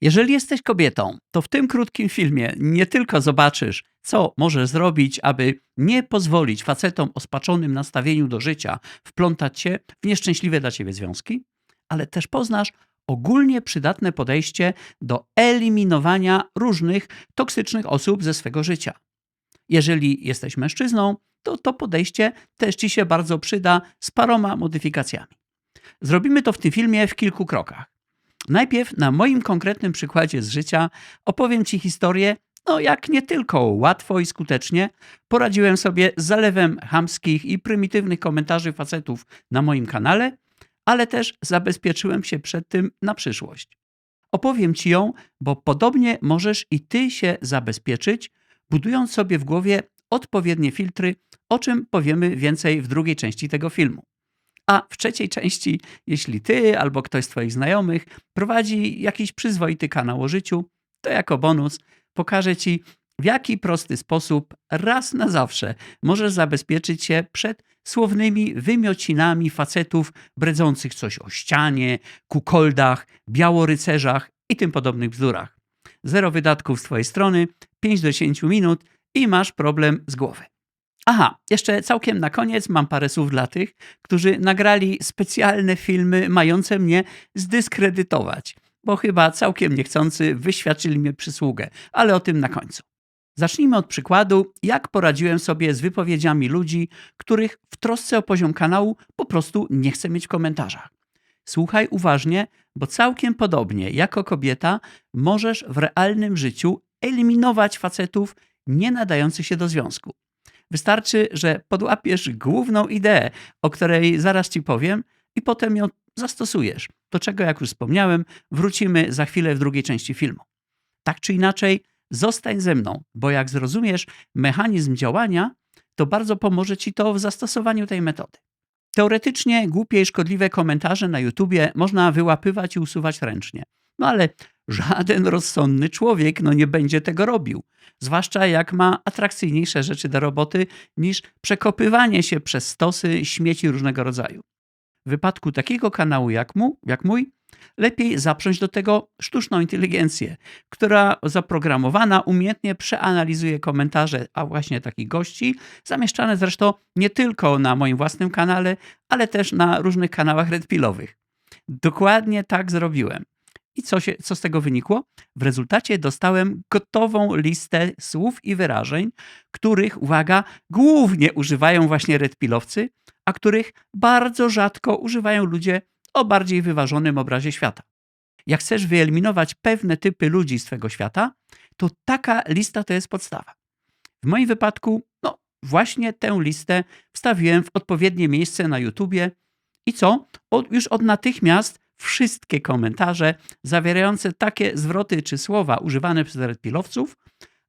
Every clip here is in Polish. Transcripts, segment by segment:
Jeżeli jesteś kobietą, to w tym krótkim filmie nie tylko zobaczysz, co możesz zrobić, aby nie pozwolić facetom o spaczonym nastawieniu do życia wplątać się w nieszczęśliwe dla ciebie związki, ale też poznasz ogólnie przydatne podejście do eliminowania różnych toksycznych osób ze swego życia. Jeżeli jesteś mężczyzną, to to podejście też ci się bardzo przyda z paroma modyfikacjami. Zrobimy to w tym filmie w kilku krokach. Najpierw na moim konkretnym przykładzie z życia opowiem Ci historię, no jak nie tylko łatwo i skutecznie poradziłem sobie z zalewem chamskich i prymitywnych komentarzy facetów na moim kanale, ale też zabezpieczyłem się przed tym na przyszłość. Opowiem Ci ją, bo podobnie możesz i Ty się zabezpieczyć, budując sobie w głowie odpowiednie filtry, o czym powiemy więcej w drugiej części tego filmu. A w trzeciej części, jeśli ty albo ktoś z Twoich znajomych prowadzi jakiś przyzwoity kanał o życiu, to jako bonus pokażę Ci, w jaki prosty sposób raz na zawsze możesz zabezpieczyć się przed słownymi wymiocinami facetów bredzących coś o ścianie, kukoldach, białorycerzach i tym podobnych bzdurach. Zero wydatków z Twojej strony, 5 do 10 minut i masz problem z głowy. Aha, jeszcze całkiem na koniec mam parę słów dla tych, którzy nagrali specjalne filmy mające mnie zdyskredytować, bo chyba całkiem niechcący wyświadczyli mnie przysługę, ale o tym na końcu. Zacznijmy od przykładu, jak poradziłem sobie z wypowiedziami ludzi, których w trosce o poziom kanału po prostu nie chcę mieć w komentarzach. Słuchaj uważnie, bo całkiem podobnie jako kobieta możesz w realnym życiu eliminować facetów nie nadających się do związku. Wystarczy, że podłapiesz główną ideę, o której zaraz ci powiem, i potem ją zastosujesz. Do czego, jak już wspomniałem, wrócimy za chwilę w drugiej części filmu. Tak czy inaczej, zostań ze mną, bo jak zrozumiesz mechanizm działania, to bardzo pomoże ci to w zastosowaniu tej metody. Teoretycznie głupie i szkodliwe komentarze na YouTubie można wyłapywać i usuwać ręcznie. No ale żaden rozsądny człowiek no nie będzie tego robił. Zwłaszcza jak ma atrakcyjniejsze rzeczy do roboty niż przekopywanie się przez stosy śmieci różnego rodzaju. W wypadku takiego kanału jak, mu, jak mój, lepiej zaprząć do tego sztuczną inteligencję, która zaprogramowana umiejętnie przeanalizuje komentarze, a właśnie takich gości, zamieszczane zresztą nie tylko na moim własnym kanale, ale też na różnych kanałach redpilowych. Dokładnie tak zrobiłem. I co, się, co z tego wynikło? W rezultacie dostałem gotową listę słów i wyrażeń, których, uwaga, głównie używają właśnie redpilowcy, a których bardzo rzadko używają ludzie o bardziej wyważonym obrazie świata. Jak chcesz wyeliminować pewne typy ludzi z twojego świata, to taka lista to jest podstawa. W moim wypadku, no właśnie tę listę wstawiłem w odpowiednie miejsce na YouTubie i co? Od, już od natychmiast wszystkie komentarze zawierające takie zwroty czy słowa używane przez redpilowców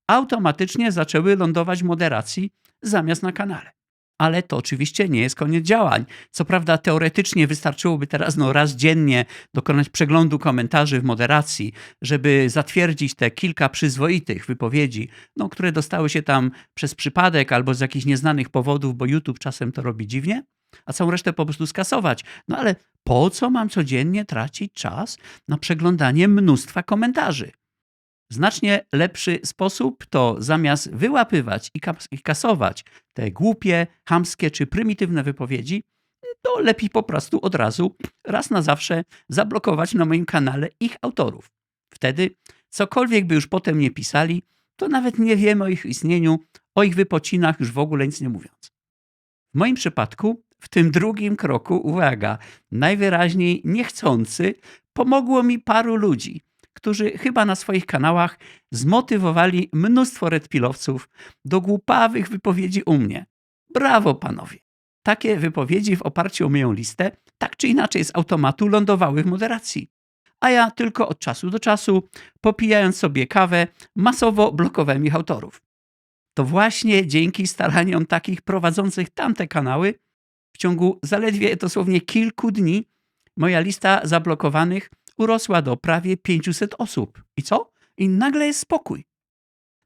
automatycznie zaczęły lądować w moderacji zamiast na kanale. Ale to oczywiście nie jest koniec działań. Co prawda, teoretycznie wystarczyłoby teraz no, raz dziennie dokonać przeglądu komentarzy w moderacji, żeby zatwierdzić te kilka przyzwoitych wypowiedzi, no, które dostały się tam przez przypadek albo z jakichś nieznanych powodów, bo YouTube czasem to robi dziwnie a całą resztę po prostu skasować. No ale po co mam codziennie tracić czas na przeglądanie mnóstwa komentarzy? Znacznie lepszy sposób to zamiast wyłapywać i kasować te głupie, hamskie czy prymitywne wypowiedzi, to lepiej po prostu od razu, raz na zawsze zablokować na moim kanale ich autorów. Wtedy, cokolwiek by już potem nie pisali, to nawet nie wiemy o ich istnieniu, o ich wypocinach już w ogóle nic nie mówiąc. W moim przypadku w tym drugim kroku, uwaga, najwyraźniej niechcący, pomogło mi paru ludzi, którzy chyba na swoich kanałach zmotywowali mnóstwo redpilowców do głupawych wypowiedzi u mnie. Brawo, panowie! Takie wypowiedzi w oparciu o moją listę, tak czy inaczej z automatu lądowały w moderacji. A ja tylko od czasu do czasu, popijając sobie kawę, masowo blokowałem ich autorów. To właśnie dzięki staraniom takich prowadzących tamte kanały w ciągu zaledwie dosłownie kilku dni moja lista zablokowanych urosła do prawie 500 osób. I co? I nagle jest spokój.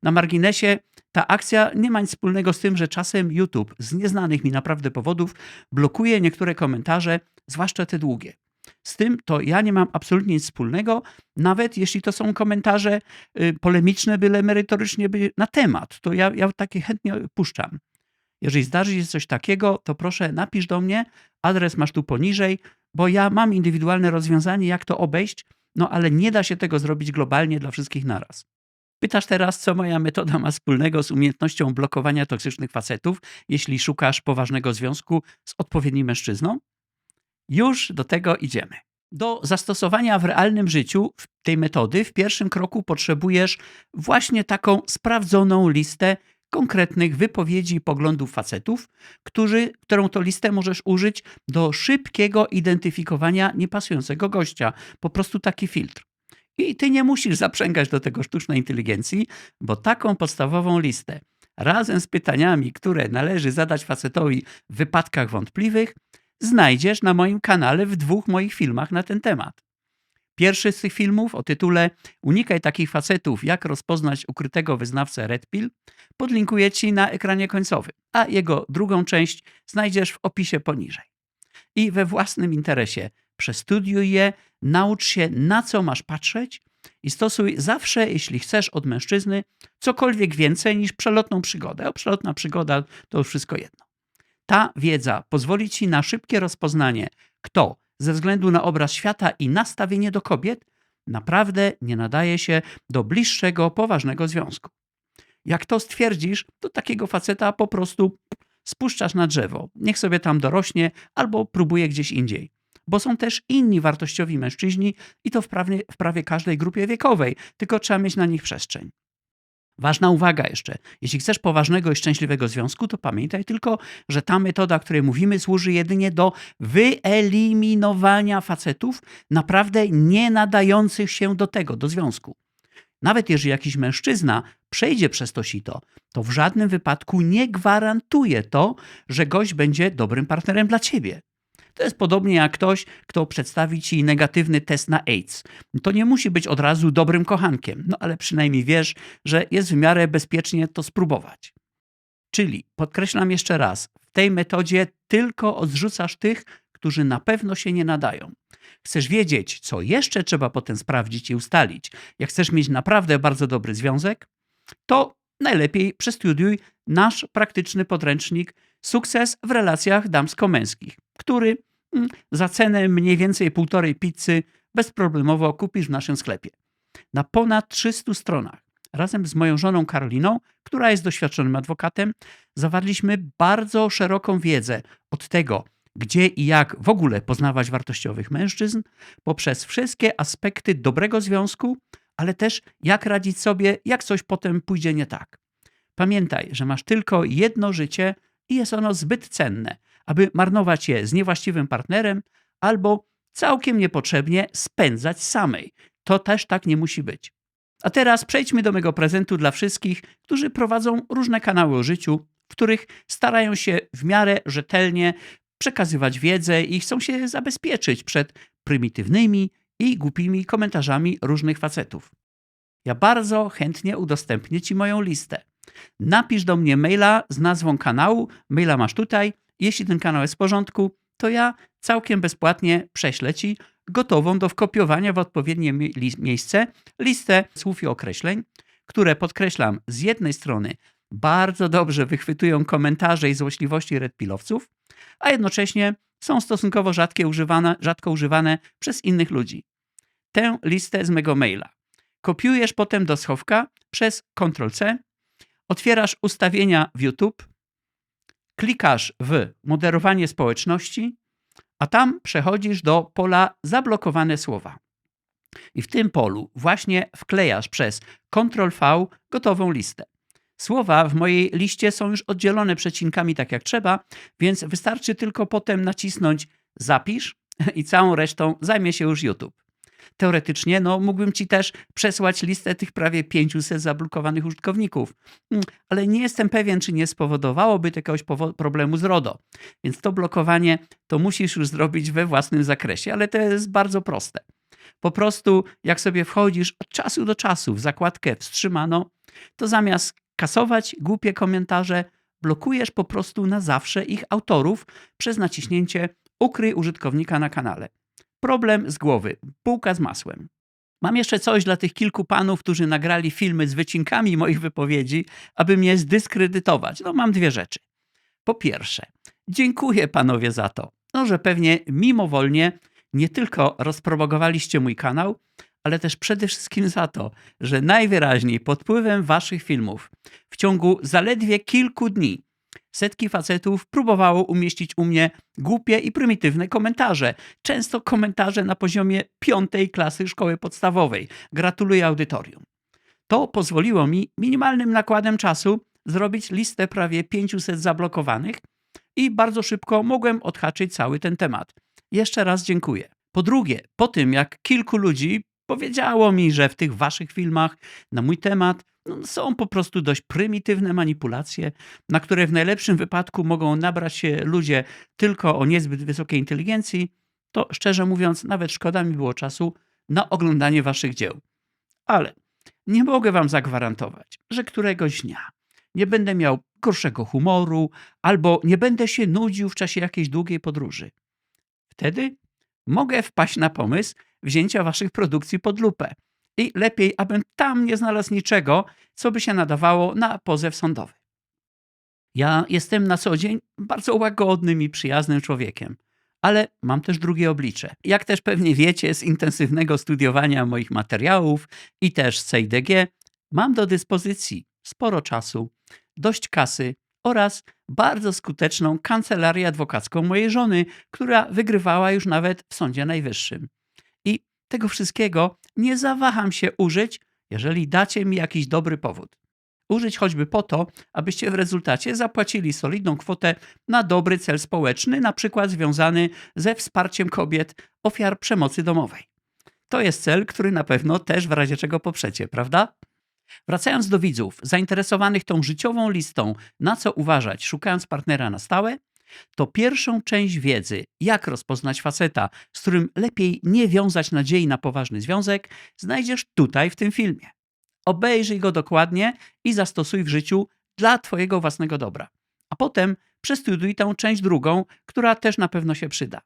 Na marginesie ta akcja nie ma nic wspólnego z tym, że czasem YouTube z nieznanych mi naprawdę powodów blokuje niektóre komentarze, zwłaszcza te długie. z tym to ja nie mam absolutnie nic wspólnego, nawet jeśli to są komentarze y, polemiczne, byle merytorycznie by na temat, to ja, ja takie chętnie puszczam. Jeżeli zdarzy się coś takiego, to proszę napisz do mnie, adres masz tu poniżej, bo ja mam indywidualne rozwiązanie, jak to obejść, no ale nie da się tego zrobić globalnie dla wszystkich naraz. Pytasz teraz, co moja metoda ma wspólnego z umiejętnością blokowania toksycznych facetów, jeśli szukasz poważnego związku z odpowiednim mężczyzną? Już do tego idziemy. Do zastosowania w realnym życiu tej metody w pierwszym kroku potrzebujesz właśnie taką sprawdzoną listę konkretnych wypowiedzi i poglądów facetów, którzy, którą to listę możesz użyć do szybkiego identyfikowania niepasującego gościa. Po prostu taki filtr. I ty nie musisz zaprzęgać do tego sztucznej inteligencji, bo taką podstawową listę razem z pytaniami, które należy zadać facetowi w wypadkach wątpliwych, znajdziesz na moim kanale w dwóch moich filmach na ten temat. Pierwszy z tych filmów o tytule Unikaj takich facetów, jak rozpoznać ukrytego wyznawcę Red Pill podlinkuję Ci na ekranie końcowym, a jego drugą część znajdziesz w opisie poniżej. I we własnym interesie przestudiuj je, naucz się na co masz patrzeć i stosuj zawsze, jeśli chcesz od mężczyzny, cokolwiek więcej niż przelotną przygodę. O przelotna przygoda to już wszystko jedno. Ta wiedza pozwoli Ci na szybkie rozpoznanie, kto ze względu na obraz świata i nastawienie do kobiet naprawdę nie nadaje się do bliższego, poważnego związku. Jak to stwierdzisz, to takiego faceta po prostu spuszczasz na drzewo. Niech sobie tam dorośnie albo próbuje gdzieś indziej. Bo są też inni wartościowi mężczyźni i to w prawie, w prawie każdej grupie wiekowej, tylko trzeba mieć na nich przestrzeń. Ważna uwaga jeszcze. Jeśli chcesz poważnego i szczęśliwego związku, to pamiętaj tylko, że ta metoda, o której mówimy, służy jedynie do wyeliminowania facetów naprawdę nie nadających się do tego, do związku. Nawet jeżeli jakiś mężczyzna przejdzie przez to sito, to w żadnym wypadku nie gwarantuje to, że gość będzie dobrym partnerem dla ciebie. To jest podobnie jak ktoś, kto przedstawi ci negatywny test na AIDS. To nie musi być od razu dobrym kochankiem, no ale przynajmniej wiesz, że jest w miarę bezpiecznie to spróbować. Czyli, podkreślam jeszcze raz, w tej metodzie tylko odrzucasz tych, którzy na pewno się nie nadają. Chcesz wiedzieć, co jeszcze trzeba potem sprawdzić i ustalić, jak chcesz mieć naprawdę bardzo dobry związek, to najlepiej przestudiuj nasz praktyczny podręcznik Sukces w relacjach damsko-męskich, który za cenę mniej więcej półtorej pizzy bezproblemowo kupisz w naszym sklepie. Na ponad 300 stronach. Razem z moją żoną Karoliną, która jest doświadczonym adwokatem, zawarliśmy bardzo szeroką wiedzę od tego, gdzie i jak w ogóle poznawać wartościowych mężczyzn, poprzez wszystkie aspekty dobrego związku, ale też jak radzić sobie, jak coś potem pójdzie nie tak. Pamiętaj, że masz tylko jedno życie i jest ono zbyt cenne, aby marnować je z niewłaściwym partnerem albo całkiem niepotrzebnie spędzać samej. To też tak nie musi być. A teraz przejdźmy do mego prezentu dla wszystkich, którzy prowadzą różne kanały o życiu, w których starają się w miarę rzetelnie przekazywać wiedzę i chcą się zabezpieczyć przed prymitywnymi i głupimi komentarzami różnych facetów. Ja bardzo chętnie udostępnię Ci moją listę. Napisz do mnie maila z nazwą kanału, maila masz tutaj. Jeśli ten kanał jest w porządku, to ja całkiem bezpłatnie prześlę Ci gotową do wkopiowania w odpowiednie miejsce listę słów i określeń, które podkreślam z jednej strony bardzo dobrze wychwytują komentarze i złośliwości redpilowców, a jednocześnie są stosunkowo rzadkie używane, rzadko używane przez innych ludzi. Tę listę z mego maila kopiujesz potem do schowka przez Ctrl-C, otwierasz ustawienia w YouTube, klikasz w moderowanie społeczności, a tam przechodzisz do pola zablokowane słowa. I w tym polu właśnie wklejasz przez Ctrl-V gotową listę. Słowa w mojej liście są już oddzielone przecinkami tak jak trzeba, więc wystarczy tylko potem nacisnąć zapisz i całą resztą zajmie się już YouTube. Teoretycznie no, mógłbym Ci też przesłać listę tych prawie 500 zablokowanych użytkowników, mm, ale nie jestem pewien, czy nie spowodowałoby to jakiegoś problemu z RODO. Więc to blokowanie to musisz już zrobić we własnym zakresie, ale to jest bardzo proste. Po prostu, jak sobie wchodzisz od czasu do czasu w zakładkę wstrzymano, to zamiast kasować głupie komentarze, blokujesz po prostu na zawsze ich autorów przez naciśnięcie ukryj użytkownika na kanale. Problem z głowy. Bułka z masłem. Mam jeszcze coś dla tych kilku panów, którzy nagrali filmy z wycinkami moich wypowiedzi, aby mnie zdyskredytować. No, mam dwie rzeczy. Po pierwsze, dziękuję panowie za to, no, że pewnie mimowolnie nie tylko rozpropagowaliście mój kanał, ale też przede wszystkim za to, że najwyraźniej pod wpływem waszych filmów w ciągu zaledwie kilku dni setki facetów próbowało umieścić u mnie głupie i prymitywne komentarze. Często komentarze na poziomie piątej klasy szkoły podstawowej. Gratuluję audytorium. To pozwoliło mi minimalnym nakładem czasu zrobić listę prawie 500 zablokowanych i bardzo szybko mogłem odhaczyć cały ten temat. Jeszcze raz dziękuję. Po drugie, po tym jak kilku ludzi powiedziało mi, że w tych waszych filmach na mój temat no, są po prostu dość prymitywne manipulacje, na które w najlepszym wypadku mogą nabrać się ludzie tylko o niezbyt wysokiej inteligencji, to szczerze mówiąc, nawet szkoda mi było czasu na oglądanie waszych dzieł. Ale nie mogę wam zagwarantować, że któregoś dnia nie będę miał gorszego humoru albo nie będę się nudził w czasie jakiejś długiej podróży. Wtedy mogę wpaść na pomysł wzięcia waszych produkcji pod lupę. I lepiej, abym tam nie znalazł niczego, co by się nadawało na pozew sądowy. Ja jestem na co dzień bardzo łagodnym i przyjaznym człowiekiem, ale mam też drugie oblicze. Jak też pewnie wiecie z intensywnego studiowania moich materiałów i też z CIDG, mam do dyspozycji sporo czasu, dość kasy oraz bardzo skuteczną kancelarię adwokacką mojej żony, która wygrywała już nawet w Sądzie Najwyższym. Tego wszystkiego nie zawaham się użyć, jeżeli dacie mi jakiś dobry powód. Użyć choćby po to, abyście w rezultacie zapłacili solidną kwotę na dobry cel społeczny, na przykład związany ze wsparciem kobiet ofiar przemocy domowej. To jest cel, który na pewno też w razie czego poprzecie, prawda? Wracając do widzów zainteresowanych tą życiową listą, na co uważać, szukając partnera na stałe, to pierwszą część wiedzy, jak rozpoznać faceta, z którym lepiej nie wiązać nadziei na poważny związek, znajdziesz tutaj w tym filmie. Obejrzyj go dokładnie i zastosuj w życiu dla Twojego własnego dobra. A potem przestudiuj tę część drugą, która też na pewno się przyda.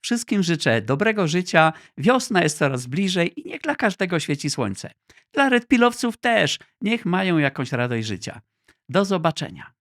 Wszystkim życzę dobrego życia, wiosna jest coraz bliżej i niech dla każdego świeci słońce. Dla redpilowców też, niech mają jakąś radość życia. Do zobaczenia.